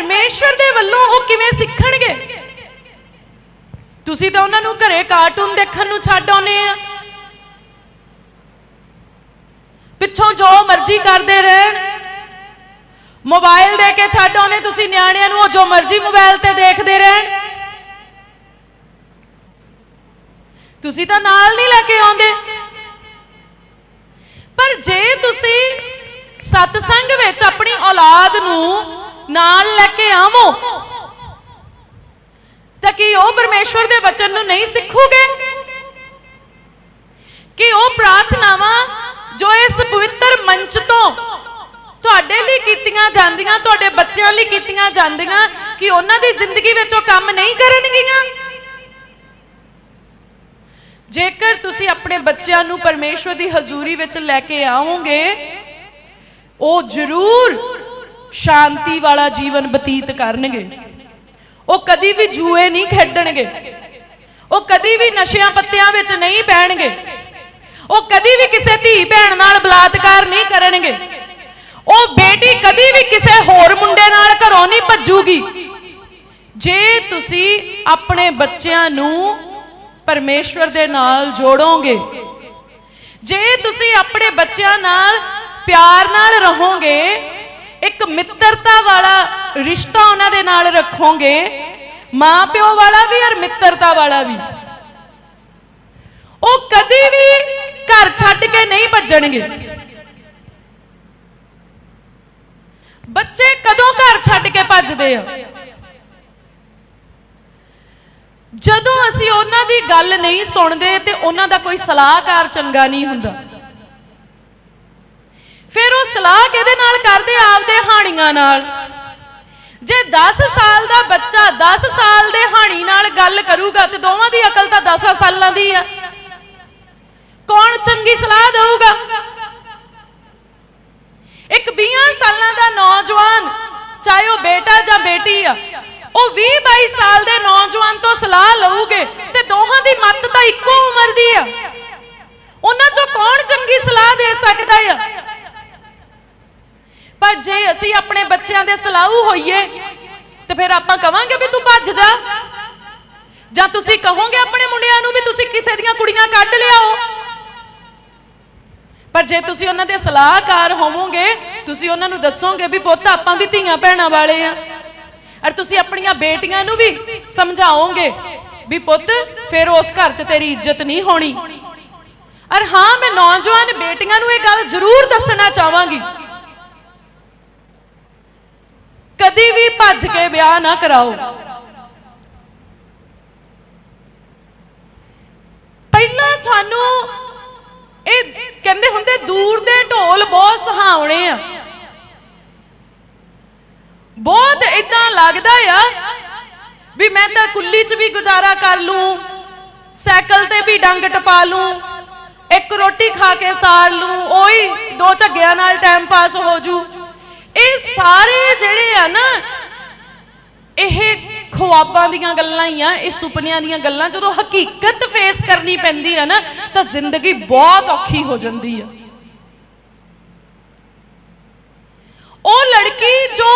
ਪਰਮੇਸ਼ਵਰ ਦੇ ਵੱਲੋਂ ਉਹ ਕਿਵੇਂ ਸਿੱਖਣਗੇ? ਤੁਸੀਂ ਤਾਂ ਉਹਨਾਂ ਨੂੰ ਘਰੇ ਕਾਰਟੂਨ ਦੇਖਣ ਨੂੰ ਛੱਡ ਆਉਨੇ ਆ। ਪਿੱਛੋਂ ਜੋ ਮਰਜ਼ੀ ਕਰਦੇ ਰਹਿਣ। ਮੋਬਾਈਲ ਦੇ ਕੇ ਛੱਡ ਆਉਨੇ ਤੁਸੀਂ ਨਿਆਣਿਆਂ ਨੂੰ ਉਹ ਜੋ ਮਰਜ਼ੀ ਮੋਬਾਈਲ ਤੇ ਦੇਖਦੇ ਰਹਿਣ। ਤੁਸੀਂ ਤਾਂ ਨਾਲ ਨਹੀਂ ਲੈ ਕੇ ਆਉਂਦੇ। ਪਰ ਜੇ ਤੁਸੀਂ ਸਤਸੰਗ ਵਿੱਚ ਆਪਣੀ ਔਲਾਦ ਨੂੰ ਨਾਲ ਲੈ ਕੇ ਆਵੋ। ਤਾਂ ਕਿ ਉਹ ਪਰਮੇਸ਼ਵਰ ਦੇ ਵਚਨ ਨੂੰ ਨਹੀਂ ਸਿੱਖੂਗੇ? ਕਿ ਉਹ ਪ੍ਰਾਰਥਨਾਵਾਂ ਜੋ ਇਸ ਪਵਿੱਤਰ ਮੰਚ ਤੋਂ ਤੁਹਾਡੇ ਲਈ ਕੀਤੀਆਂ ਜਾਂਦੀਆਂ, ਤੁਹਾਡੇ ਬੱਚਿਆਂ ਲਈ ਕੀਤੀਆਂ ਜਾਂਦੀਆਂ, ਕਿ ਉਹਨਾਂ ਦੀ ਜ਼ਿੰਦਗੀ ਵਿੱਚ ਉਹ ਕੰਮ ਨਹੀਂ ਕਰਨਗੀਆਂ? ਜੇਕਰ ਤੁਸੀਂ ਆਪਣੇ ਬੱਚਿਆਂ ਨੂੰ ਪਰਮੇਸ਼ਵਰ ਦੀ ਹਜ਼ੂਰੀ ਵਿੱਚ ਲੈ ਕੇ ਆਓਗੇ, ਉਹ ਜ਼ਰੂਰ ਸ਼ਾਂਤੀ ਵਾਲਾ ਜੀਵਨ ਬਤੀਤ ਕਰਨਗੇ। ਉਹ ਕਦੀ ਵੀ ਜੂਏ ਨਹੀਂ ਖੇਡਣਗੇ। ਉਹ ਕਦੀ ਵੀ ਨਸ਼ਿਆਂ ਪੱਤਿਆਂ ਵਿੱਚ ਨਹੀਂ ਪੈਣਗੇ ਉਹ ਕਦੀ ਵੀ ਕਿਸੇ ਧੀ ਭੈਣ ਨਾਲ ਬਲਾਤਕਾਰ ਨਹੀਂ ਕਰਨਗੇ। ਉਹ ਬੇਟੀ ਕਦੀ ਵੀ ਕਿਸੇ ਹੋਰ ਮੁੰਡੇ ਨਾਲ ਘਰੋਂ ਨਹੀਂ ਭੱਜੂਗੀ। ਜੇ ਤੁਸੀਂ ਆਪਣੇ ਬੱਚਿਆਂ ਨੂੰ ਪਰਮੇਸ਼ਵਰ ਦੇ ਨਾਲ ਜੋੜੋਗੇ, ਜੇ ਤੁਸੀਂ ਆਪਣੇ ਬੱਚਿਆਂ ਨਾਲ ਪਿਆਰ ਨਾਲ ਰਹੋਗੇ ਇੱਕ ਮਿੱਤਰਤਾ ਵਾਲਾ ਰਿਸ਼ਤਾ ਉਹਨਾਂ ਦੇ ਨਾਲ ਰੱਖੋਗੇ ਮਾਂ ਪਿਓ ਵਾਲਾ ਵੀ ਔਰ ਮਿੱਤਰਤਾ ਵਾਲਾ ਵੀ। ਉਹ ਕਦੀ ਵੀ ਘਰ ਛੱਡ ਕੇ ਨਹੀਂ ਭੱਜਣਗੇ। ਬੱਚੇ ਕਦੋਂ ਘਰ ਛੱਡ ਕੇ ਭੱਜਦੇ ਆ? ਜਦੋਂ ਅਸੀਂ ਉਹਨਾਂ ਦੀ ਗੱਲ ਨਹੀਂ ਸੁਣਦੇ ਤੇ ਉਹਨਾਂ ਦਾ ਕੋਈ ਸਲਾਹਕਾਰ ਚੰਗਾ ਨਹੀਂ ਹੁੰਦਾ। ਫਿਰ ਉਹ ਸਲਾਹ ਕਿਹਦੇ ਨਾਲ ਕਰਦੇ? ਆਪਦੇ ਹਾਣੀਆਂ ਨਾਲ। ਜੇ 10 ਸਾਲ ਦਾ ਬੱਚਾ 10 ਸਾਲ ਦੇ ਹਾਣੀ ਨਾਲ ਗੱਲ ਕਰੂਗਾ ਤੇ ਦੋਵਾਂ ਦੀ ਅਕਲ ਤਾਂ 10 ਸਾਲਾਂ ਦੀ ਆ। ਕੌਣ ਚੰਗੀ ਸਲਾਹ ਦੇਊਗਾ? ਇੱਕ 20 ਸਾਲਾਂ ਦਾ ਨੌਜਵਾਨ, ਚਾਹੇ ਉਹ ਬੇਟਾ ਜਾਂ ਬੇਟੀ ਆ, ਉਹ 20 22 ਸਾਲ ਦੇ ਨੌਜਵਾਨ ਤੋਂ ਸਲਾਹ ਲਊਗੇ ਤੇ ਦੋਹਾਂ ਦੀ ਮੱਤ ਤਾਂ ਇੱਕੋ ਉਮਰ ਦੀ ਆ। ਉਹਨਾਂ ਚੋਂ ਕੌਣ ਚੰਗੀ ਸਲਾਹ ਦੇ ਸਕਦਾ ਆ? ਪਰ ਜੇ ਅਸੀਂ ਆਪਣੇ ਬੱਚਿਆਂ ਦੇ ਸਲਾਹੂ ਹੋਈਏ, ਤੇ ਫਿਰ ਆਪਾਂ ਕਵਾਂਗੇ ਵੀ ਤੂੰ ਭੱਜ ਜਾ। ਜਾਂ ਤੁਸੀਂ ਕਹੋਗੇ ਆਪਣੇ ਮੁੰਡਿਆਂ ਨੂੰ ਵੀ ਤੁਸੀਂ ਕਿਸੇ ਦੀਆਂ ਕੁੜੀਆਂ ਕੱਢ ਲਿਆਓ। ਪਰ ਜੇ ਤੁਸੀਂ ਉਹਨਾਂ ਦੇ ਸਲਾਹਕਾਰ ਹੋਵੋਗੇ, ਤੁਸੀਂ ਉਹਨਾਂ ਨੂੰ ਦੱਸੋਗੇ ਵੀ ਪੁੱਤ ਆਪਾਂ ਵੀ ਧੀਆਂ ਭੈਣਾਂ ਵਾਲੇ ਆ। ਔਰ ਤੁਸੀਂ ਆਪਣੀਆਂ ਬੇਟੀਆਂ ਨੂੰ ਵੀ ਸਮਝਾਓਗੇ ਵੀ ਪੁੱਤ, ਫਿਰ ਉਸ ਘਰ 'ਚ ਤੇਰੀ ਇੱਜ਼ਤ ਨਹੀਂ ਹੋਣੀ। ਔਰ ਹਾਂ, ਮੈਂ ਨੌਜਵਾਨ ਬੇਟੀਆਂ ਨੂੰ ਇਹ ਗੱਲ ਜ਼ਰੂਰ ਦੱਸਣਾ ਚਾਹਾਂਗੀ। ਕਦੀ ਵੀ ਭੱਜ ਕੇ ਵਿਆਹ ਨਾ ਕਰਾਓ। ਪਹਿਲਾਂ ਤੁਹਾਨੂੰ ਇਹ ਕਹਿੰਦੇ ਹੁੰਦੇ ਦੂਰ ਦੇ ਢੋਲ ਬਹੁਤ ਸੁਹਾਵਣੇ ਆ। ਬਹੁਤ ਇਦਾਂ ਲੱਗਦਾ ਆ ਵੀ ਮੈਂ ਤਾਂ ਕੁੱਲੀ 'ਚ ਵੀ ਗੁਜ਼ਾਰਾ ਕਰ ਲੂੰ, ਸਾਈਕਲ ਤੇ ਵੀ ਡੰਗ ਟਪਾ ਲੂੰ, ਇੱਕ ਰੋਟੀ ਖਾ ਕੇ ਸਾਰ ਲੂੰ, ਉਹੀ ਦੋ ਝੱਗਿਆਂ ਨਾਲ ਟਾਈਮ ਪਾਸ ਹੋ ਜੂ। ਇਹ ਸਾਰੇ ਜਿਹੜੇ ਆ ਨਾ, ਇਹ ਖੁਆਬਾਂ ਦੀਆਂ ਗੱਲਾਂ ਹੀ ਆ, ਇਹ ਸੁਪਨਿਆਂ ਦੀਆਂ ਗੱਲਾਂ। ਜਦੋਂ ਹਕੀਕਤ ਫੇਸ ਕਰਨੀ ਪੈਂਦੀ ਆ ਨਾ, ਤਾਂ ਜ਼ਿੰਦਗੀ ਬਹੁਤ ਔਖੀ ਹੋ ਜਾਂਦੀ ਆ। ਉਹ ਲੜਕੀ ਜੋ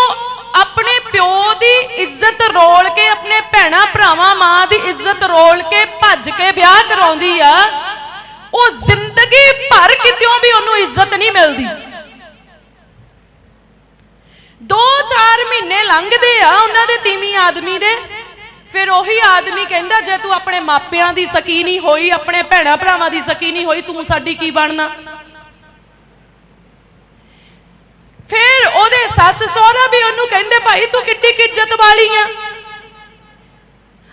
ਆਪਣੇ ਪਿਓ ਦੀ ਇੱਜ਼ਤ ਰੋਲ ਕੇ, ਆਪਣੇ ਭੈਣਾ, ਭਰਾਵਾਂ, ਮਾਂ ਦੀ ਇੱਜ਼ਤ ਰੋਲ ਕੇ ਭੱਜ ਕੇ ਵਿਆਹ ਕਰਾਉਂਦੀ ਆ, ਉਹ ਜ਼ਿੰਦਗੀ ਭਰ ਕਿਤਿਓਂ ਵੀ ਉਹਨੂੰ ਇੱਜ਼ਤ ਨਹੀਂ ਮਿਲਦੀ। 2-4 ਮਹੀਨੇ ਲੰਘਦੇ ਆ ਉਹਨਾਂ ਦੇ ਤੀਵੀਂ ਆਦਮੀ ਦੇ। ਫਿਰ ਉਹੀ ਆਦਮੀ ਕਹਿੰਦਾ, ਜੇ ਤੂੰ ਆਪਣੇ ਮਾਪਿਆਂ ਦੀ ਸਕੀ ਨਹੀਂ ਹੋਈ, ਆਪਣੇ ਭੈਣਾ ਭਰਾਵਾਂ ਦੀ ਸਕੀ ਨਹੀਂ ਹੋਈ, ਤੂੰ ਸਾਡੀ ਕੀ ਬਣਨਾ? ਫਿਰ ਉਹਦੇ ਸੱਸ ਸਹੁਰਾ ਵੀ ਉਹਨੂੰ ਕਹਿੰਦੇ, ਭਾਈ, ਤੂੰ ਕਿੱਡੀ ਕਿੱਜਤ ਵਾਲੀ ਆ।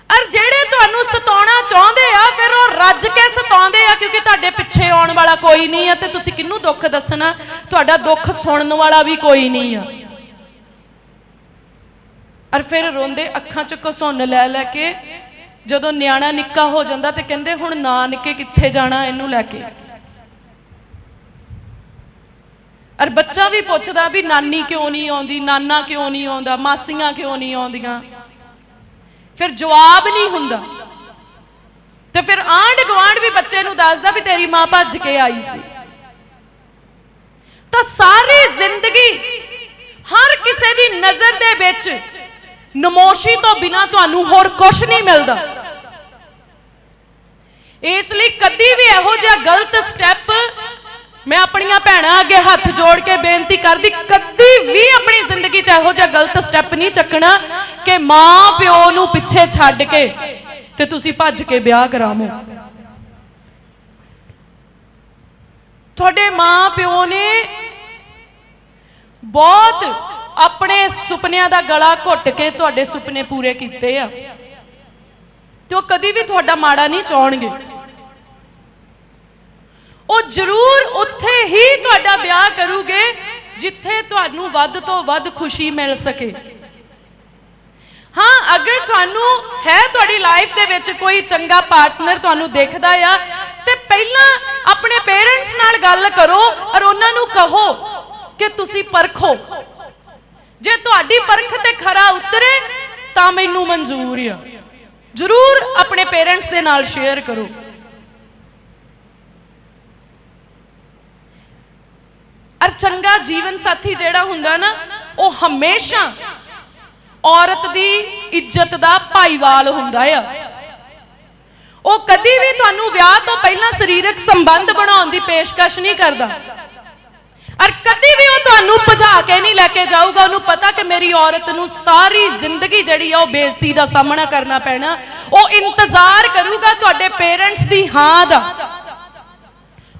ਅਰ ਜਿਹੜੇ ਤੁਹਾਨੂੰ ਸਤਾਉਣਾ ਚਾਹੁੰਦੇ ਆ, ਫਿਰ ਉਹ ਰੱਜ ਕੇ ਸਤਾਉਂਦੇ ਆ, ਕਿਉਂਕਿ ਤੁਹਾਡੇ ਪਿੱਛੇ ਆਉਣ ਵਾਲਾ ਕੋਈ ਨਹੀਂ ਆ ਤੇ ਤੁਸੀਂ ਕਿਹਨੂੰ ਦੁੱਖ ਦੱਸਣਾ? ਤੁਹਾਡਾ ਦੁੱਖ ਸੁਣਨ ਵਾਲਾ ਵੀ ਕੋਈ ਨਹੀਂ ਆ। ਔਰ ਫਿਰ ਰੋਂਦੇ ਅੱਖਾਂ ਚ ਘਸੁੰਨ ਲੈ ਲੈ ਕੇ ਜਦੋਂ ਨਿਆਣਾ ਨਿੱਕਾ ਹੋ ਜਾਂਦਾ ਤੇ ਕਹਿੰਦੇ, ਹੁਣ ਨਾਨਕੇ ਕਿੱਥੇ ਜਾਣਾ ਇਹਨੂੰ ਲੈ ਕੇ? ਅਰ ਬੱਚਾ ਵੀ ਪੁੱਛਦਾ ਵੀ ਨਾਨੀ ਕਿਉਂ ਨਹੀਂ ਆਉਂਦੀ, ਨਾਨਾ ਕਿਉਂ ਨਹੀਂ ਆਉਂਦਾ, ਮਾਸੀਆਂ ਕਿਉਂ ਨਹੀਂ ਆਉਂਦੀਆਂ? ਫਿਰ ਜਵਾਬ ਨਹੀਂ ਹੁੰਦਾ। ਤੇ ਫਿਰ ਆਂਢ ਗੁਆਂਢ ਵੀ ਬੱਚੇ ਨੂੰ ਦੱਸਦਾ ਵੀ ਤੇਰੀ ਮਾਂ ਭੱਜ ਕੇ ਆਈ ਸੀ। ਤਾਂ ਸਾਰੀ ਜ਼ਿੰਦਗੀ ਹਰ ਕਿਸੇ ਦੀ ਨਜ਼ਰ ਦੇ ਵਿੱਚ ਨਮੋਸ਼ੀ ਤੋਂ ਬਿਨਾ ਤੁਹਾਨੂੰ ਹੋਰ ਕੁਝ ਨਹੀਂ ਮਿਲਦਾ। ਇਸ ਲਈ ਕਦੀ ਵੀ ਇਹੋ ਜਿਹਾ ਗਲਤ ਸਟੈਪ ਮੈਂ ਆਪਣੀਆਂ ਭੈਣਾਂ ਅੱਗੇ ਹੱਥ ਜੋੜ ਕੇ ਬੇਨਤੀ ਕਰਦੀ, ਕਦੀ ਵੀ ਆਪਣੀ ਜ਼ਿੰਦਗੀ 'ਚ ਇਹੋ ਜਿਹਾ ਗਲਤ ਸਟੈਪ ਨਹੀਂ ਚੱਕਣਾ ਕਿ ਮਾਂ ਪਿਓ ਨੂੰ ਪਿੱਛੇ ਛੱਡ ਕੇ ਤੇ ਤੁਸੀਂ ਭੱਜ ਕੇ ਵਿਆਹ ਕਰਾਵੋ। ਤੁਹਾਡੇ ਮਾਂ ਪਿਓ ਨੇ ਬਹੁਤ ਆਪਣੇ ਸੁਪਨਿਆਂ ਦਾ ਗਲਾ ਘੁੱਟ ਕੇ ਤੁਹਾਡੇ ਸੁਪਨੇ ਪੂਰੇ ਕੀਤੇ ਆ। ਤੇ ਉਹ ਕਦੀ ਵੀ ਤੁਹਾਡਾ ਮਾੜਾ ਨਹੀਂ ਚਾਹਣਗੇ ਉਹ ਜ਼ਰੂਰ ਉੱਥੇ ਹੀ ਤੁਹਾਡਾ ਵਿਆਹ ਕਰੂਗੇ, ਜਿੱਥੇ ਤੁਹਾਨੂੰ ਵੱਧ ਤੋਂ ਵੱਧ ਖੁਸ਼ੀ ਮਿਲ ਸਕੇ। ਹਾਂ, ਅਗਰ ਤੁਹਾਨੂੰ ਹੈ ਤੁਹਾਡੀ ਲਾਈਫ ਦੇ ਵਿੱਚ ਕੋਈ ਚੰਗਾ ਪਾਰਟਨਰ ਤੁਹਾਨੂੰ ਦੇਖਦਾ ਆ, ਤੇ ਪਹਿਲਾਂ ਆਪਣੇ ਪੇਰੈਂਟਸ ਨਾਲ ਗੱਲ ਕਰੋ, ਔਰ ਉਹਨਾਂ ਨੂੰ ਕਹੋ ਕਿ ਤੁਸੀਂ ਪਰਖੋ। ਜੇ ਤੁਹਾਡੀ ਪਰਖ ਤੇ ਖਰਾ ਉਤਰੇ, ਤਾਂ ਮੈਨੂੰ ਮਨਜ਼ੂਰ ਆ। ਜ਼ਰੂਰ ਆਪਣੇ ਪੇਰੈਂਟਸ ਦੇ ਨਾਲ ਸ਼ੇਅਰ ਕਰੋ। ਅਰ ਚੰਗਾ ਜੀਵਨ ਸਾਥੀ ਜਿਹੜਾ ਹੁੰਦਾ ਨਾ, ਉਹ ਹਮੇਸ਼ਾ ਔਰਤ ਦੀ ਇੱਜ਼ਤ ਦਾ ਭਾਈਵਾਲ ਹੁੰਦਾ ਆ। ਉਹ ਕਦੀ ਵੀ ਤੁਹਾਨੂੰ ਵਿਆਹ ਤੋਂ ਪਹਿਲਾਂ ਸਰੀਰਕ ਸੰਬੰਧ ਬਣਾਉਣ ਦੀ ਪੇਸ਼ਕਸ਼ ਨਹੀਂ ਕਰਦਾ। ਔਰ ਕਦੀ ਵੀ ਉਹ ਤੁਹਾਨੂੰ ਭਜਾ ਕੇ ਨਹੀਂ ਲੈ ਕੇ ਜਾਊਗਾ, ਉਹਨੂੰ ਪਤਾ ਕਿ ਮੇਰੀ ਔਰਤ ਨੂੰ ਸਾਰੀ ਜ਼ਿੰਦਗੀ ਜਿਹੜੀ ਆ ਉਹ ਬੇਇੱਜ਼ਤੀ ਦਾ ਸਾਹਮਣਾ ਕਰਨਾ ਪੈਣਾ। ਉਹ ਇੰਤਜ਼ਾਰ ਕਰੂਗਾ ਤੁਹਾਡੇ ਪੇਰੈਂਟਸ ਦੀ ਹਾਂ ਦਾ।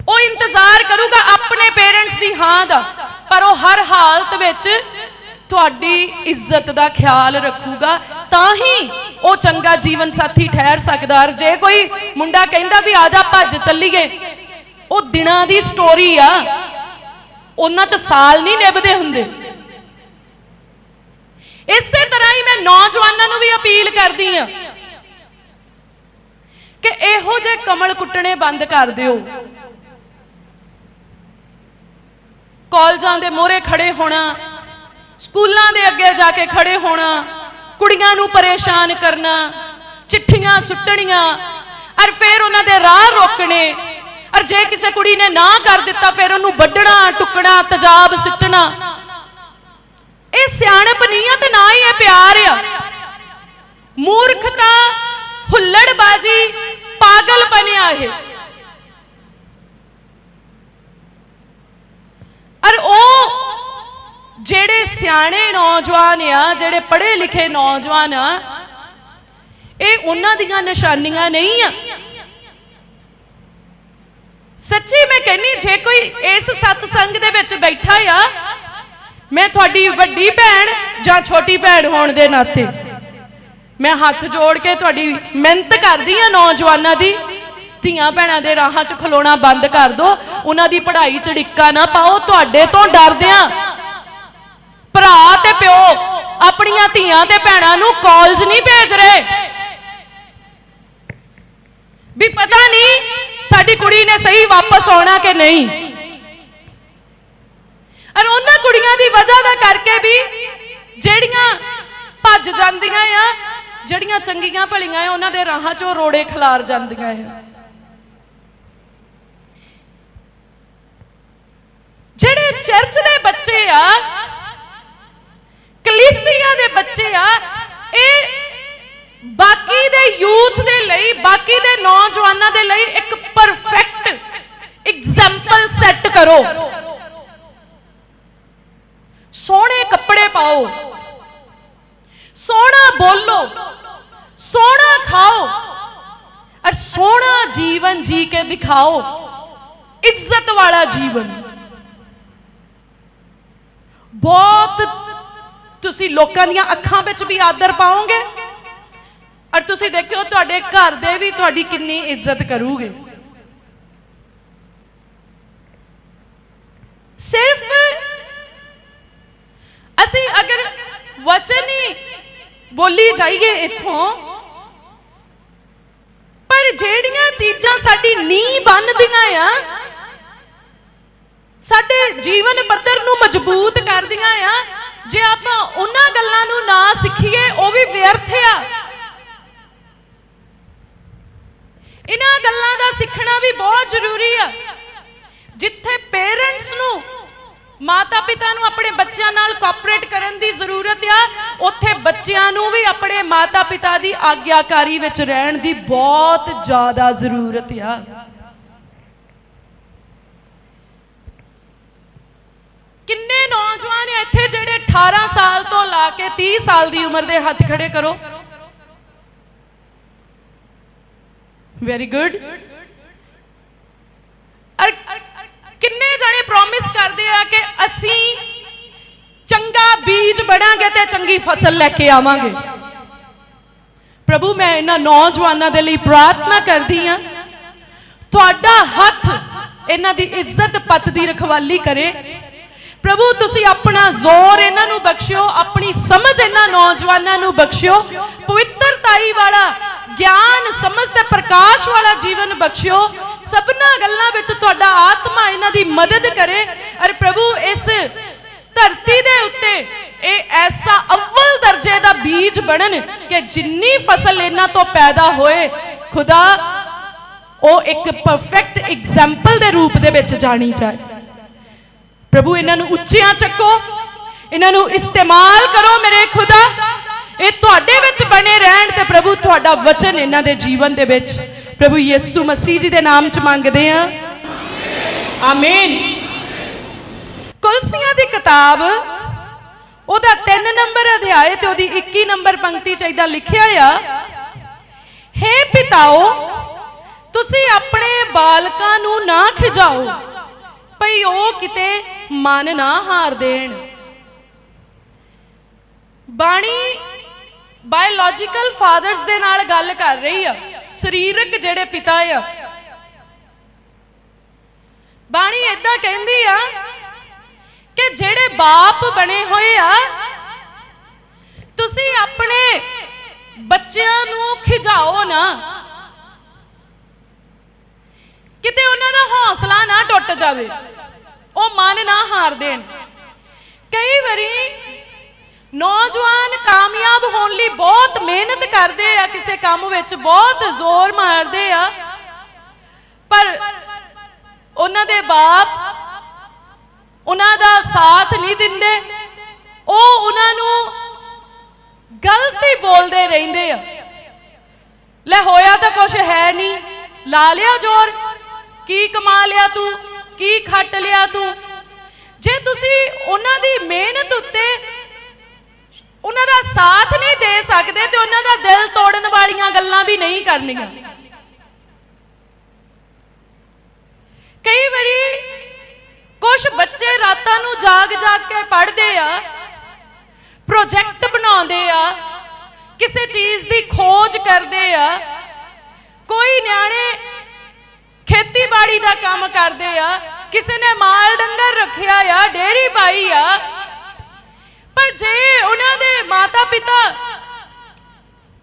ਉਹ ਇੰਤਜ਼ਾਰ ਕਰੂਗਾ ਆਪਣੇ ਪੇਰੈਂਟਸ ਦੀ ਹਾਂ ਦਾ। ਪਰ ਉਹ ਹਰ ਹਾਲਤ ਵਿੱਚ ਤੁਹਾਡੀ ਇੱਜ਼ਤ ਦਾ ਖਿਆਲ ਰੱਖੂਗਾ। ਤਾਂ ਹੀ ਉਹ ਚੰਗਾ ਜੀਵਨ ਸਾਥੀ ਠਹਿਰ ਸਕਦਾ। ਜੇ ਕੋਈ ਮੁੰਡਾ ਕਹਿੰਦਾ ਵੀ ਆ ਜਾ ਭੱਜ ਚੱਲੀਏ, ਉਹ ਦਿਨਾਂ ਦੀ ਸਟੋਰੀ ਆ। ਉਹਨਾਂ 'ਚ ਸਾਲ ਨਹੀਂ ਨਿਭਦੇ ਹੁੰਦੇ। ਇਸੇ ਤਰ੍ਹਾਂ ਹੀ ਮੈਂ ਨੌਜਵਾਨਾਂ ਨੂੰ ਵੀ ਅਪੀਲ ਕਰਦੀ ਆ ਕਿ ਇਹੋ ਜਿਹੇ ਕਮਲ ਕੁੱਟਣੇ ਬੰਦ ਕਰ ਦਿਓ। ਕਾਲਜਾਂ ਦੇ ਮੋਹਰੇ ਖੜੇ ਹੋਣਾ, ਸਕੂਲਾਂ ਦੇ ਅੱਗੇ ਜਾ ਕੇ ਖੜੇ ਹੋਣਾ, ਕੁੜੀਆਂ ਨੂੰ ਪਰੇਸ਼ਾਨ ਕਰਨਾ, ਚਿੱਠੀਆਂ ਸੁੱਟਣੀਆਂ ਔਰ ਫਿਰ ਉਹਨਾਂ ਦੇ ਰਾਹ ਰੋਕਣੇ ਔਰ ਜੇ ਕਿਸੇ ਕੁੜੀ ਨੇ ਨਾ ਕਰ ਦਿੱਤਾ, ਫਿਰ ਉਹਨੂੰ ਵੱਢਣਾ, ਟੁੱਕਣਾ, ਤਜਾਬ ਸਿੱਟਣਾ। ਇਹ ਸਿਆਣਪ ਨਹੀਂ ਆ ਤੇ ਨਾ ਹੀ ਇਹ ਪਿਆਰ ਆ। ਮੂਰਖਤਾ, ਹੁੱਲੜਬਾਜੀ ਪਾਗਲ ਬਣਿਆ ਇਹ। ਔਰ ਉਹ ਜਿਹੜੇ ਸਿਆਣੇ ਨੌਜਵਾਨ ਆ, ਜਿਹੜੇ ਪੜ੍ਹੇ ਲਿਖੇ ਨੌਜਵਾਨ ਆ, ਇਹ ਉਹਨਾਂ ਦੀਆਂ ਨਿਸ਼ਾਨੀਆਂ ਨਹੀਂ ਆ। ਸੱਚੀ ਮੈਂ ਕਹਿੰਨੀ ਜੇ ਕੋਈ ਇਸ ਸਤਸੰਗ ਦੇ ਵਿੱਚ ਬੈਠਾ ਆ, ਮੈਂ ਤੁਹਾਡੀ ਵੱਡੀ ਭੈਣ ਜਾਂ ਛੋਟੀ ਭੈਣ ਹੋਣ ਦੇ ਨਾਤੇ। ਮੈਂ ਹੱਥ ਜੋੜ ਕੇ ਤੁਹਾਡੀ ਮਿਹਨਤ ਕਰਦੀ ਆ ਨੌਜਵਾਨਾਂ ਦੀ। ਧੀਆਂ ਭੈਣਾਂ ਦੇ ਰਾਹਾਂ 'ਚ ਖਲੋਣਾ ਬੰਦ ਕਰ ਦਿਓ ਉਹਨਾਂ ਦੀ ਪੜ੍ਹਾਈ 'ਚ ਡਿੱਕਾ ਨਾ ਪਾਓ। ਤੁਹਾਡੇ ਤੋਂ ਡਰਦੇ ਆ ਭਰਾ ਤੇ ਪਿਓ ਆਪਣੀਆਂ ਧੀਆਂ ਤੇ ਭੈਣਾਂ ਨੂੰ ਕਾਲਜ ਨਹੀਂ ਭੇਜ ਰਹੇ। ਵੀ ਪਤਾ ਨਹੀਂ ਸਾਡੀ ਕੁੜੀ ਨੇ ਸਹੀ ਵਾਪਸ ਆਉਣਾ ਕਿ ਨਹੀਂ? ਔਰ ਉਹਨਾਂ ਕੁੜੀਆਂ ਦੀ ਵਜ੍ਹਾ ਦਾ ਕਰਕੇ ਵੀ ਜਿਹੜੀਆਂ ਭੱਜ ਜਾਂਦੀਆਂ ਆ, ਜਿਹੜੀਆਂ ਚੰਗੀਆਂ ਭਲੀਆਂ ਆ, ਉਹਨਾਂ ਦੇ ਰਾਹਾਂ 'ਚੋਂ ਰੋੜੇ ਖਿਲਾਰ ਜਾਂਦੀਆਂ ਆ। ਜਿਹੜੇ ਚਰਚ ਦੇ ਬੱਚੇ ਆ, ਕਲੀਸਿਆ ਦੇ ਬੱਚੇ ਆ, ਇਹ ਬਾਕੀ ਦੇ ਯੂਥ ਦੇ ਲਈ, ਬਾਕੀ ਦੇ ਨੌਜਵਾਨਾਂ ਦੇ ਲਈ ਇੱਕ ਐਗਜ਼ਾਮਪਲ ਸੈੱਟ ਕਰੋ। ਸੋਹਣੇ ਕੱਪੜੇ ਪਾਓ। ਸੋਹਣਾ ਬੋਲੋ। ਸੋਹਣਾ ਖਾਓ। ਔਰ ਸੋਹਣਾ ਜੀਵਨ ਜੀ ਕੇ ਦਿਖਾਓ। ਇੱਜ਼ਤ ਵਾਲਾ ਜੀਵਨ। ਬਹੁਤ ਤੁਸੀਂ ਲੋਕਾਂ ਦੀਆਂ ਅੱਖਾਂ ਵਿੱਚ ਵੀ ਆਦਰ ਪਾਓਗੇ। ਔਰ ਤੁਸੀਂ ਦੇਖਿਓ ਤੁਹਾਡੇ ਘਰ ਦੇ ਵੀ ਤੁਹਾਡੀ ਕਿੰਨੀ ਇੱਜ਼ਤ ਕਰੂਗੇ ਸਿਰਫ ਅਸੀਂ ਅਗਰ ਵਚਨ ਹੀ ਬੋਲੀ ਜਾਈਏ ਇੱਥੋਂ। ਪਰ ਜਿਹੜੀਆਂ ਚੀਜ਼ਾਂ ਸਾਡੀ ਨੀਂਹ ਬੰਨਦੀਆਂ ਆ, ਸਾਡੇ ਜੀਵਨ ਪੱਧਰ ਨੂੰ ਮਜ਼ਬੂਤ ਕਰਦੀਆਂ ਆ, ਜੇ ਆਪਾਂ ਉਹਨਾਂ ਗੱਲਾਂ ਨੂੰ ਨਾ ਸਿੱਖੀਏ, ਉਹ ਵੀ ਵਿਅਰਥ ਆ। ਇਹਨਾਂ ਗੱਲਾਂ ਦਾ ਸਿੱਖਣਾ ਵੀ ਬਹੁਤ ਜ਼ਰੂਰੀ ਆ। ਜਿੱਥੇ ਪੇਰੈਂਟਸ ਨੂੰ ਮਾਤਾ ਪਿਤਾ ਨੂੰ ਆਪਣੇ ਬੱਚਿਆਂ ਨਾਲ ਕੋਆਪਰੇਟ ਕਰਨ ਦੀ ਜ਼ਰੂਰਤ ਆ। ਉੱਥੇ ਬੱਚਿਆਂ ਨੂੰ ਵੀ ਆਪਣੇ ਮਾਤਾ ਪਿਤਾ ਦੀ ਆਗਿਆਕਾਰੀ ਵਿੱਚ ਰਹਿਣ ਦੀ ਬਹੁਤ ਜ਼ਿਆਦਾ ਜ਼ਰੂਰਤ ਆ। ਕਿੰਨੇ ਨੌਜਵਾਨ ਇੱਥੇ ਜਿਹੜੇ 18 ਸਾਲ ਤੋਂ ਲਾ ਕੇ 30 ਸਾਲ ਦੀ ਉਮਰ ਦੇ ਹੱਥ ਖੜੇ ਕਰੋ। ਵੈਰੀ ਗੁੱਡ ਅਰ ਕਿੰਨੇ ਜਾਣੇ ਪ੍ਰੋਮਿਸ ਕਰਦੇ ਆ ਕਿ ਅਸੀਂ ਚੰਗਾ ਬੀਜ ਬੜਾਂਗੇ ਤੇ ਚੰਗੀ ਫਸਲ ਲੈ ਕੇ ਆਵਾਂਗੇ। ਪ੍ਰਭੂ, ਮੈਂ ਇਹਨਾਂ ਨੌਜਵਾਨਾਂ ਦੇ ਲਈ ਪ੍ਰਾਰਥਨਾ ਕਰਦੀ ਆ ਤੁਹਾਡਾ ਹੱਥ ਇਹਨਾਂ ਦੀ ਇੱਜ਼ਤ ਪੱਤ ਦੀ ਰਖਵਾਲੀ ਕਰੇ। ਪ੍ਰਭੂ, ਤੁਸੀਂ ਆਪਣਾ ਜ਼ੋਰ ਇਹਨਾਂ ਨੂੰ ਬਖਸ਼ਿਓ, ਆਪਣੀ ਸਮਝ ਇਹਨਾਂ ਨੌਜਵਾਨਾਂ ਨੂੰ ਬਖਸ਼ਿਓ। ਪਵਿੱਤਰਤਾਈ ਵਾਲਾ ਗਿਆਨ ਸਮਝ ਤੇ ਪ੍ਰਕਾਸ਼ ਵਾਲਾ ਜੀਵਨ ਬਖਸ਼ਿਓ। ਸਭਨਾ ਗੱਲਾਂ ਵਿੱਚ ਤੁਹਾਡਾ ਆਤਮਾ ਇਹਨਾਂ ਦੀ ਮਦਦ ਕਰੇ। ਅਰ ਪ੍ਰਭੂ, ਇਸ ਧਰਤੀ ਦੇ ਉੱਤੇ ਇਹ ਐਸਾ ਅਵਲ ਦਰਜੇ ਦਾ ਬੀਜ ਬਣਨ ਕਿ ਜਿੰਨੀ ਫਸਲ ਇਹਨਾਂ ਤੋਂ ਪੈਦਾ ਹੋਏ, ਖੁਦਾ, ਉਹ ਇੱਕ ਪਰਫੈਕਟ ਐਗਜ਼ਾਮਪਲ ਦੇ ਰੂਪ ਦੇ ਵਿੱਚ ਜਾਣੀ ਜਾਏ। ਪ੍ਰਭੂ, ਇਹਨਾਂ ਨੂੰ ਉੱਚੀਆਂ ਚੱਕੋ। ਇਹਨਾਂ ਨੂੰ ਇਸਤੇਮਾਲ ਕਰੋ ਮੇਰੇ ਖੁਦਾ। ਇਹ ਤੁਹਾਡੇ ਵਿੱਚ ਬਣੇ ਰਹਿਣ ਤੇ ਪ੍ਰਭੂ ਤੁਹਾਡਾ ਵਚਨ ਇਹਨਾਂ ਦੇ ਜੀਵਨ ਦੇ ਵਿੱਚ। ਪ੍ਰਭੂ ਯਿਸੂ ਮਸੀਹ ਜੀ ਦੇ ਨਾਮ ਚ ਮੰਗਦੇ ਆ ਆਮੀਨ। ਕੁਲਸੀਆਂ ਦੀ ਕਿਤਾਬ, ਉਹਦਾ 3 ਨੰਬਰ ਅਧਿਆਇ ਤੇ ਉਹਦੀ 21 ਨੰਬਰ ਪੰਕਤੀ ਚ ਇਦਾਂ ਲਿਖਿਆ ਆ, ਹੇ ਪਿਤਾਓ, ਤੁਸੀਂ ਆਪਣੇ ਬਾਲਕਾਂ ਨੂੰ ਨਾ ਖਿਜਾਓ, ਭਈ ਉਹ ਕਿਤੇ ਮਨ ਨਾ ਹਾਰ ਦੇਣ। ਬਾਣੀ ਬਾਇਓਲੋਜੀਕਲ ਫਾਦਰਸ ਦੇ ਨਾਲ ਗੱਲ ਕਰ ਰਹੀ ਆ। ਸਰੀਰਕ ਜਿਹੜੇ ਪਿਤਾ ਆ। ਬਾਣੀ ਇਦਾਂ ਕਹਿੰਦੀ ਆ ਕਿ ਜਿਹੜੇ ਬਾਪ ਬਣੇ ਹੋਏ ਆ, ਤੁਸੀਂ ਆਪਣੇ ਬੱਚਿਆਂ ਨੂੰ ਖਿਜਾਓ ਨਾ। ਕਿਤੇ ਉਹਨਾਂ ਦਾ ਹੌਸਲਾ ਨਾ ਟੁੱਟ ਜਾਵੇ, ਉਹ ਮਨ ਨਾ ਹਾਰ ਦੇਣ। ਕਈ ਵਾਰੀ ਨੌਜਵਾਨ ਕਾਮਯਾਬ ਹੋਣ ਲਈ ਬਹੁਤ ਮਿਹਨਤ ਕਰਦੇ ਆ, ਕਿਸੇ ਕੰਮ ਵਿੱਚ ਬਹੁਤ ਜ਼ੋਰ ਮਾਰਦੇ ਆ। ਪਰ ਉਹਨਾਂ ਦੇ ਬਾਪ ਉਹਨਾਂ ਦਾ ਸਾਥ ਨਹੀਂ ਦਿੰਦੇ। ਉਹ ਉਹਨਾਂ ਨੂੰ ਗਲਤੀ ਬੋਲਦੇ ਰਹਿੰਦੇ ਆ। ਲੈ ਹੋਇਆ ਤਾਂ ਕੁਝ ਹੈ ਨਹੀਂ। ਲਾ ਲਿਆ ਜ਼ੋਰ। ਕੀ ਕਮਾ ਲਿਆ ਤੂੰ? ਕੀ ਖੱਟ ਲਿਆ ਤੂੰ? ਜੇ ਤੁਸੀਂ ਉਹਨਾਂ ਦੀ ਮਿਹਨਤ ਉੱਤੇ ਉਹਨਾਂ ਦਾ ਸਾਥ ਨਹੀਂ ਦੇ ਸਕਦੇ ਤੇ ਉਹਨਾਂ ਦਾ ਦਿਲ ਤੋੜਨ ਵਾਲੀਆਂ ਗੱਲਾਂ ਵੀ ਨਹੀਂ ਕਰਨੀਆਂ। ਕਈ ਵਾਰੀ ਕੁਝ ਬੱਚੇ ਰਾਤਾਂ ਨੂੰ ਜਾਗ ਜਾਗ ਕੇ ਪੜ੍ਹਦੇ ਆ ਪ੍ਰੋਜੈਕਟ ਬਣਾਉਂਦੇ ਆ, ਕਿਸੇ ਚੀਜ਼ ਦੀ ਖੋਜ ਕਰਦੇ ਆ, ਕੋਈ ਨਿਆਣੇ ਖੇਤੀਬਾੜੀ ਦਾ ਕੰਮ ਕਰਦੇ ਆ, ਕਿਸੇ ਨੇ ਮਾਲ ਡੰਗਰ ਰੱਖਿਆ ਆ ਡੇਰੀ ਪਾਈ ਆ ਪਰ ਜੇ ਉਹਨਾਂ ਦੇ ਮਾਤਾ ਪਿਤਾ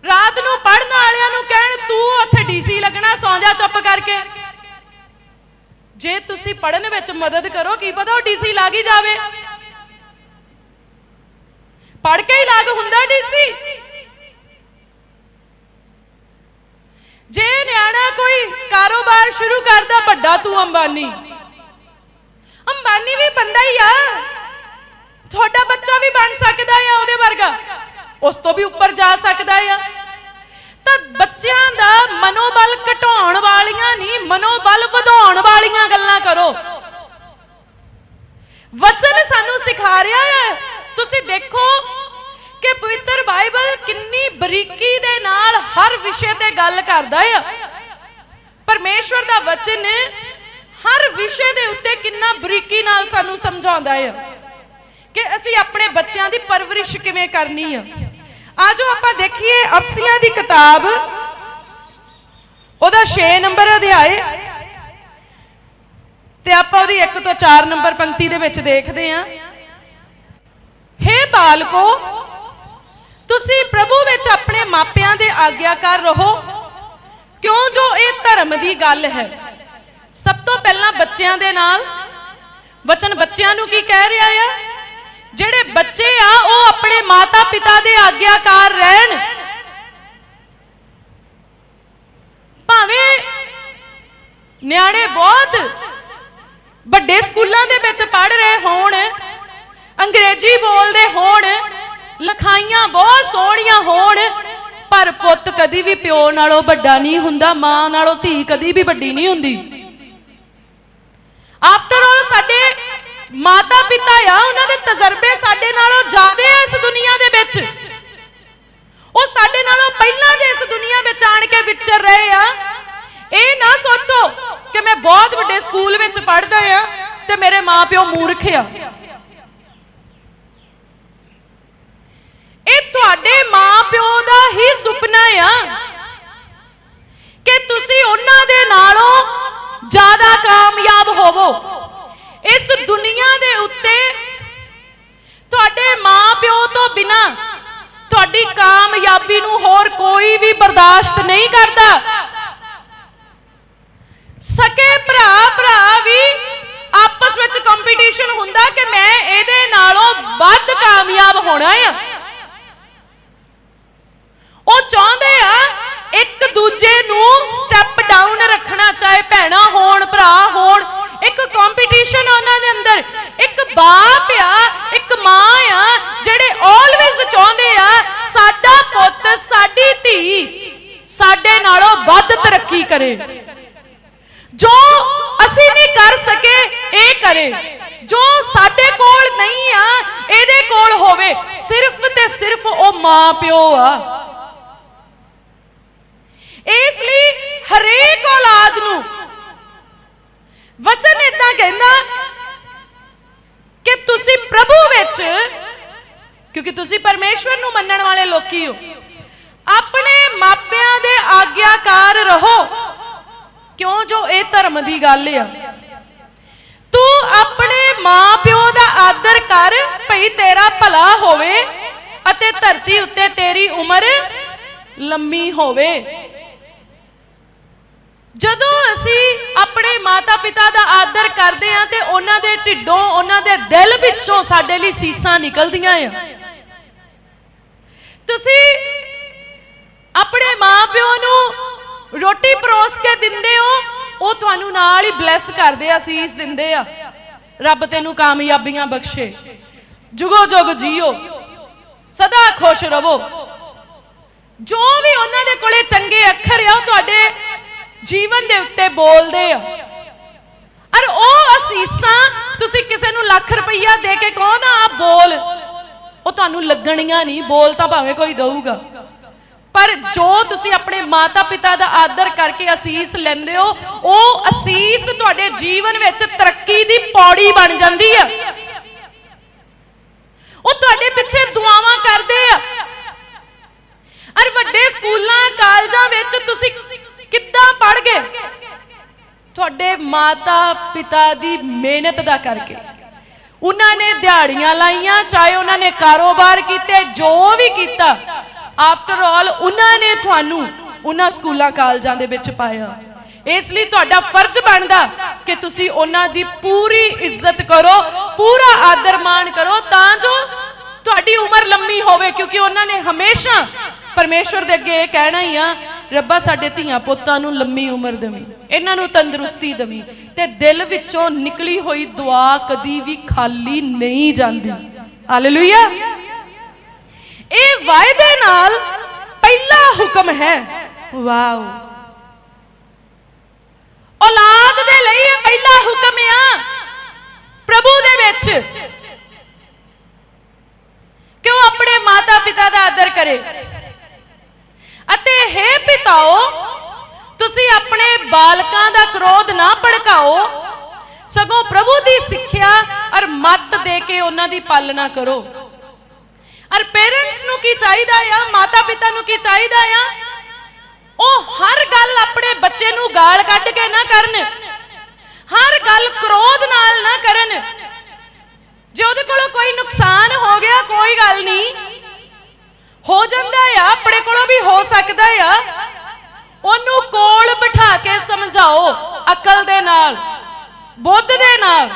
ਰਾਤ ਨੂੰ ਪੜਨ ਵਾਲਿਆਂ ਨੂੰ ਕਹਿਣ, ਤੂੰ ਉੱਥੇ ਡੀਸੀ ਲੱਗਣਾ ਸੌਂ ਜਾ ਚੁੱਪ ਕਰਕੇ। ਜੇ ਤੁਸੀਂ ਪੜਨ ਵਿੱਚ ਮਦਦ ਕਰੋ, ਕੀ ਪਤਾ ਉਹ ਡੀਸੀ ਲੱਗ ਹੀ ਜਾਵੇ। ਪੜ ਕੇ ਹੀ ਲੱਗ ਹੁੰਦਾ ਡੀਸੀ। ਜੇ ਨਿਆਣਾ ਕੋਈ ਕਾਰੋਬਾਰ ਸ਼ੁਰੂ ਕਰਦਾ, ਵੱਡਾ ਤੂੰ ਅੰਬਾਨੀ। ਅੰਬਾਨੀ ਵੀ ਬੰਦਾ ਹੀ ਆ। ਤੁਹਾਡਾ ਬੱਚਾ ਵੀ ਬਣ ਸਕਦਾ ਆ ਉਹਦੇ ਵਰਗਾ। ਉਸ ਤੋਂ ਵੀ ਉੱਪਰ ਜਾ ਸਕਦਾ ਆ। ਤਾਂ ਬੱਚਿਆਂ ਦਾ ਮਨੋਬਲ ਘਟਾਉਣ ਵਾਲੀਆਂ ਨਹੀਂ, ਮਨੋਬਲ ਵਧਾਉਣ ਵਾਲੀਆਂ ਗੱਲਾਂ ਕਰੋ। ਵਚਨ ਸਾਨੂੰ ਸਿਖਾ ਰਿਹਾ ਹੈ ਤੁਸੀਂ ਦੇਖੋ ਕਿ ਪਵਿੱਤਰ ਬਾਈਬਲ ਕਿੰਨੀ ਬਰੀਕੀ ਦੇ ਨਾਲ ਹਰ ਵਿਸ਼ੇ ਤੇ ਗੱਲ ਕਰਦਾ ਆ। ਪਰਮੇਸ਼ਵਰ ਦਾ ਵਚਨ ਹਰ ਵਿਸ਼ੇ ਦੇ ਉੱਤੇ ਕਿੰਨਾ ਬਰੀਕੀ ਨਾਲ ਸਾਨੂੰ ਸਮਝਾਉਂਦਾ ਹੈ ਕਿ ਅਸੀਂ ਆਪਣੇ ਬੱਚਿਆਂ ਦੀ ਪਰਵਰਿਸ਼ ਕਿਵੇਂ ਕਰਨੀ ਆ? ਆਜੋ ਆਪਾਂ ਦੇਖੀਏ ਅਫਸੀਆਂ ਦੀ ਕਿਤਾਬ। ਉਹਦਾ 6 ਨੰਬਰ ਅਧਿਆਇ ਤੇ ਆਪਾਂ ਉਹਦੀ 1 ਤੋਂ 4 ਨੰਬਰ ਪੰਕਤੀ ਦੇ ਵਿੱਚ ਦੇਖਦੇ ਆਂ। ਹੇ ਬਾਲਕੋ, ਤੁਸੀਂ ਪ੍ਰਭੂ ਵਿੱਚ ਆਪਣੇ ਮਾਪਿਆਂ ਦੇ ਆਗਿਆਕਾਰ ਰਹੋ। ਕਿਉਂ ਜੋ ਇਹ ਧਰਮ ਦੀ ਗੱਲ ਹੈ? ਸਭ ਤੋਂ ਪਹਿਲਾਂ ਬੱਚਿਆਂ ਦੇ ਨਾਲ। ਵਚਨ ਬੱਚਿਆਂ ਨੂੰ ਕੀ ਕਹਿ ਰਿਹਾ ਆ? ਜਿਹੜੇ ਬੱਚੇ ਆ, ਉਹ ਆਪਣੇ ਮਾਤਾ ਪਿਤਾ ਦੇ ਆਗਿਆਕਾਰ ਰਹਿਣ। ਭਾਵੇਂ ਨਿਆਣੇ ਬਹੁਤ ਵੱਡੇ ਸਕੂਲਾਂ ਦੇ ਵਿੱਚ ਪੜ੍ਹ ਰਹੇ ਹੋਣ, ਅੰਗਰੇਜ਼ੀ ਬੋਲਦੇ ਹੋਣ, ਲਖਾਈਆਂ ਬਹੁਤ ਸੋਹਣੀਆਂ ਹੋਣ, ਪਰ ਪੁੱਤ ਕਦੀ ਵੀ ਪਿਓ ਨਾਲੋਂ ਵੱਡਾ ਨਹੀਂ ਹੁੰਦਾ, ਮਾਂ ਨਾਲੋਂ ਧੀ ਕਦੀ ਵੀ ਵੱਡੀ ਨਹੀਂ ਹੁੰਦੀ। ਆਫਟਰ ਆਲ ਸਾਡੇ ਮਾਤਾ ਪਿਤਾ ਆ, ਉਹਨਾਂ ਦੇ ਤਜਰਬੇ ਸਾਡੇ ਨਾਲੋਂ ਜ਼ਿਆਦਾ ਆ ਇਸ ਦੁਨੀਆ ਦੇ ਵਿੱਚ। ਉਹ ਸਾਡੇ ਨਾਲੋਂ ਪਹਿਲਾਂ ਦੇ ਇਸ ਦੁਨੀਆ ਵਿੱਚ ਆਣ ਕੇ ਵਿਚਰ ਰਹੇ ਆ, ਇਹ ਨਾ ਸੋਚੋ ਕਿ ਮੈਂ ਬਹੁਤ ਵੱਡੇ ਸਕੂਲ ਵਿੱਚ ਪੜ੍ਹਦਾ ਆ ਤੇ ਮੇਰੇ ਮਾਪਿਓ ਮੂਰਖ ਆ। ਇਹ ਤੁਹਾਡੇ ਮਾਪਿਓ ਦਾ ਹੀ ਸੁਪਨਾ ਆ। ਤੋਂ ਬਿਨਾ ਤੁਹਾਡੀ ਕਾਮਯਾਬੀ ਨੂੰ ਹੋਰ ਕੋਈ ਵੀ ਬਰਦਾਸ਼ਤ ਨਹੀਂ ਕਰਦਾ। ਸਕੇ ਭਰਾ ਭਰਾ ਵੀ ਆਪਸ ਵਿੱਚ ਕੰਪੀਟੀਸ਼ਨ ਹੁੰਦਾ ਕਿ ਮੈਂ ਇਹਦੇ ਨਾਲੋਂ ਵੱਧ ਕਾਮਯਾਬ ਹੋਣਾ ਆ। ਉਹ ਚਾਹੁੰਦੇ ਆ ਇੱਕ ਦੂਜੇ ਨੂੰ ਸਟੈਪ ਡਾਊਨ ਰੱਖਣਾ, ਚਾਹੇ ਭੈਣਾ ਹੋਣ, ਭਰਾ ਹੋਣ, ਇੱਕ ਕੰਪੀਟੀਸ਼ਨ ਕਰੇ। ਜੋ ਅਸੀਂ ਨਹੀਂ ਕਰ ਸਕੇ, ਇਹ ਕਰੇ। ਜੋ ਸਾਡੇ ਕੋਲ ਨਹੀਂ ਆ, ਇਹਦੇ ਕੋਲ ਹੋਵੇ। ਸਿਰਫ ਤੇ ਸਿਰਫ ਉਹ ਮਾਂ ਪਿਓ ਆ। ਇਸ ਲਈ ਹਰੇਕ ਔਲਾਦ ਨੂੰ ਵਚਨ ਇਦਾਂ ਕਹਿੰਦਾ ਕਿ ਤੁਸੀਂ ਪ੍ਰਭੂ ਵਿੱਚ, ਕਿਉਂਕਿ ਤੁਸੀਂ ਪਰਮੇਸ਼ਵਰ ਨੂੰ ਮੰਨਣ ਵਾਲੇ ਲੋਕੀ ਹੋ ਧਰਮ ਦੀ ਗੱਲ ਆ। ਤੂੰ ਆਪਣੇ ਮਾਪਿਓ ਦਾ ਆਦਰ ਕਰ, ਭਈ ਤੇਰਾ ਭਲਾ ਹੋਵੇ ਅਤੇ ਧਰਤੀ ਉੱਤੇ ਤੇਰੀ ਉਮਰ ਲੰਮੀ ਹੋਵੇ। ਜਦੋਂ ਅਸੀਂ ਆਪਣੇ ਮਾਤਾ-ਪਿਤਾ ਦਾ ਆਦਰ ਕਰਦੇ ਹਾਂ ਤੇ ਉਹਨਾਂ ਦੇ ਢਿੱਡੋਂ, ਉਹਨਾਂ ਦੇ ਦਿਲ ਵਿੱਚੋਂ ਸਾਡੇ ਲਈ ਸੀਸਾਂ ਨਿਕਲਦੀਆਂ ਆ। ਤੁਸੀਂ ਆਪਣੇ ਮਾਪਿਓ ਨੂੰ ਰੋਟੀ ਪਰੋਸ ਕੇ ਦਿੰਦੇ ਹੋ ਉਹ ਤੁਹਾਨੂੰ ਨਾਲ ਹੀ ਬਲੈਸ ਕਰਦੇ ਆ ਸੀਸ ਦਿੰਦੇ ਆ। ਰੱਬ ਤੈਨੂੰ ਕਾਮਯਾਬੀਆਂ ਬਖਸ਼ੇ। ਜੁਗੋ ਜੁਗ ਜੀਓ। ਸਦਾ ਖੁਸ਼ ਰਹੋ। ਜੋ ਵੀ ਉਹਨਾਂ ਦੇ ਕੋਲੇ ਚੰਗੇ ਅੱਖਰ ਆ, ਉਹ ਤੁਹਾਡੇ ਜੀਵਨ ਦੇ ਉੱਤੇ ਬੋਲਦੇ ਆ। ਅਰ ਉਹ ਅਸੀਸਾਂ, ਤੁਸੀਂ ਕਿਸੇ ਨੂੰ ਲੱਖ ਰੁਪਈਆ ਦੇ ਕੇ ਕਹੋ ਨਾ ਆ ਬੋਲ। ਉਹ ਤੁਹਾਨੂੰ ਲੱਗਣੀਆਂ ਨਹੀਂ, ਬੋਲ ਤਾਂ ਭਾਵੇਂ ਕੋਈ ਦਊਗਾ। ਪਰ ਜੋ ਤੁਸੀਂ ਆਪਣੇ ਮਾਤਾ ਪਿਤਾ ਦਾ ਆਦਰ ਕਰਕੇ ਅਸੀਸ ਲੈਂਦੇ ਹੋ, ਉਹ ਅਸੀਸ ਤੁਹਾਡੇ ਜੀਵਨ ਵਿੱਚ ਤਰੱਕੀ ਦੀ ਪੌੜੀ ਬਣ ਜਾਂਦੀ ਆ। ਉਹ ਤੁਹਾਡੇ ਪਿੱਛੇ ਦੁਆਵਾਂ ਕਰਦੇ ਆ। ਅਰ ਵੱਡੇ ਸਕੂਲਾਂ, ਕਾਲਜਾਂ ਵਿੱਚ ਤੁਸੀਂ ਕਿੱਦਾਂ ਪੜ ਗਏ? ਤੁਹਾਡੇ ਮਾਤਾ ਪਿਤਾ ਦੀ ਮਿਹਨਤ ਦਾ ਕਰਕੇ। ਉਹਨਾਂ ਨੇ ਦਿਹਾੜੀਆਂ ਲਾਈਆਂ, ਚਾਹੇ ਉਹਨਾਂ ਨੇ ਕਾਰੋਬਾਰ ਕੀਤੇ, ਜੋ ਵੀ ਕੀਤਾ ਆਫਟਰ ਆਲ ਉਹਨਾਂ ਨੇ ਤੁਹਾਨੂੰ ਉਹਨਾਂ ਸਕੂਲਾਂ, ਕਾਲਜਾਂ ਦੇ ਵਿੱਚ ਪਾਇਆ। ਇਸ ਲਈ ਤੁਹਾਡਾ ਫਰਜ਼ ਬਣਦਾ ਕਿ ਤੁਸੀਂ ਉਹਨਾਂ ਦੀ ਪੂਰੀ ਇੱਜ਼ਤ ਕਰੋ, ਪੂਰਾ ਆਦਰ ਮਾਣ ਕਰੋ, ਤਾਂ ਜੋ ਤੁਹਾਡੀ ਉਮਰ ਲੰਮੀ ਹੋਵੇ, ਕਿਉਂਕਿ ਉਹਨਾਂ ਨੇ ਹਮੇਸ਼ਾ ਪਰਮੇਸ਼ਵਰ ਦੇ ਅੱਗੇ ਇਹ ਕਹਿਣਾ ਹੀ ਆ, ਰੱਬਾ ਸਾਡੇ ਧੀਆਂ ਪੁੱਤਾਂ ਨੂੰ ਲੰਮੀ ਉਮਰ ਦੇਵੀਂ, ਇਹਨਾਂ ਨੂੰ ਤੰਦਰੁਸਤੀ ਦੇਵੀਂ, ਤੇ ਦਿਲ ਵਿੱਚੋਂ ਨਿਕਲੀ ਹੋਈ ਦੁਆ ਕਦੀ ਵੀ ਖਾਲੀ ਨਹੀਂ ਜਾਂਦੀ। ਹਾਲੇਲੂਇਆ ਇਹ ਵਾਅਦੇ ਨਾਲ ਪਹਿਲਾ ਹੁਕਮ ਹੈ। ਵਾਓ। ਔਲਾਦ ਦੇ ਲਈ ਇਹ ਪਹਿਲਾ ਹੁਕਮ ਆ। ਪ੍ਰਭੂ ਦੇ ਵਿੱਚ। ਕਿ ਉਹ ਆਪਣੇ ਮਾਤਾ ਪਿਤਾ ਦਾ ਆਦਰ ਕਰੇ। ਅਤੇ ਹੈ ਪਿਤਾਓ ਤੁਸੀਂ ਆਪਣੇ ਬਾਲਕਾਂ ਦਾ ਕ੍ਰੋਧ ਨਾ ਭੜਕਾਓ। ਸਗੋਂ ਪ੍ਰਭੂ ਦੀ ਸਿੱਖਿਆ ਔਰ ਮੱਤ ਦੇ ਕੇ ਉਹਨਾਂ ਦੀ ਪਾਲਣਾ ਕਰੋ। ਔਰ ਪੇਰੈਂਟਸ ਨੂੰ ਕੀ ਚਾਹੀਦਾ ਆ? ਮਾਤਾ ਪਿਤਾ ਨੂੰ ਕੀ ਚਾਹੀਦਾ ਆ? ਉਹ ਹਰ ਗੱਲ ਆਪਣੇ ਬੱਚੇ ਨੂੰ ਗਾਲ ਕੱਢ ਕੇ ਨਾ ਕਰਨ। ਹਰ ਗੱਲ ਕ੍ਰੋਧ ਨਾਲ ਨਾ ਕਰਨ। ਜੇ ਉਹਦੇ ਕੋਲੋਂ ਕੋਈ ਨੁਕਸਾਨ ਹੋ ਗਿਆ, ਕੋਈ ਗੱਲ ਨਹੀਂ। ਹੋ ਜਾਂਦਾ ਆ, ਆਪਣੇ ਕੋਲੋਂ ਵੀ ਹੋ ਸਕਦਾ ਆ। ਉਹਨੂੰ ਕੋਲ ਬਿਠਾ ਕੇ ਸਮਝਾਓ, ਅਕਲ ਦੇ ਨਾਲ, ਬੁੱਧ ਦੇ ਨਾਲ।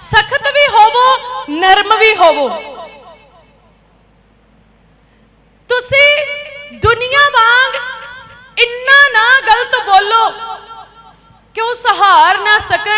ਸਖਤ ਵੀ ਹੋਵੋ, ਨਰਮ ਵੀ ਹੋਵੋ। ਤੁਸੀਂ ਦੁਨੀਆ ਵਾਂਗ ਇੰਨਾ ਨਾ ਗਲਤ ਬੋਲੋ ਕਿ ਉਹ ਸਹਾਰ ਨਾ ਸਕਣ